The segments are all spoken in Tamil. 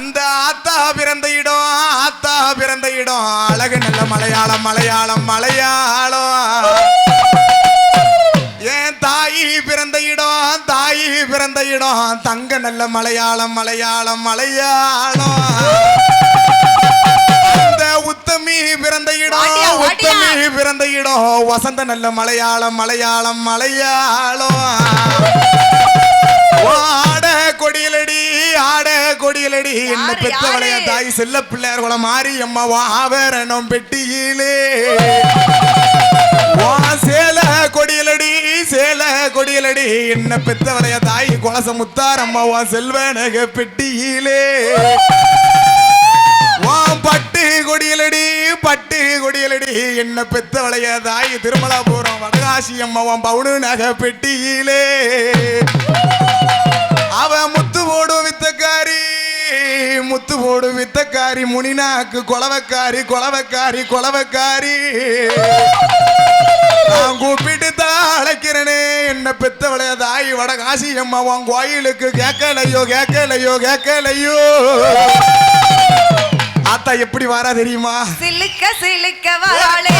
அந்த ஆத்தா பிறந்த இடம் ஆத்தா பிறந்த இடம். அழகு நல்ல மலையாளம் மலையாளம் மலையாளம். ஏன் தாயி பிறந்த இடம் தாயி பிறந்த இடம். தங்க நல்ல மலையாளம் மலையாளம் மலையாளம். அந்த உத்தமி பிறந்த இடம் உத்தமி பிறந்த இடம். வசந்த நல்ல மலையாளம் மலையாளம் மலையாளம். முடியலடி என்ன பெற்றவளைய தாய் செல்ல பிள்ளையார் குளம் மாறி அம்மா வாவரணம் பெட்டியிலே. சேல கொடியலடி சேல கொடியலடி என்ன பெற்றவளைய தாய் குலச முத்தார் அம்மாவா செல்வனக பெட்டியிலே. வா பட்டு கொடியலடி பட்டு கொடியலடி என்ன பெத்தவளைய தாய் திருமலாபுரம் வடகாசி அம்மாவாம் பவுனு நக பெட்டியிலே. போடு வித்தக்காரி முனினாக்கு கொலவக்காரி கொலவக்காரி கொலவக்காரி நான் கூப்பிட்டு தான் அழைக்கிறனே என்ன பெத்தவளைய தாய் வட காசி அம்மா உன் கோயிலுக்கு கேட்கலையோ கேட்கலையோ கேட்கலையோ. ஆத்தா எப்படி வாரா தெரியுமா? சிலுக்க சிலுக்க வாழே.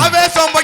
হবে সম্ভব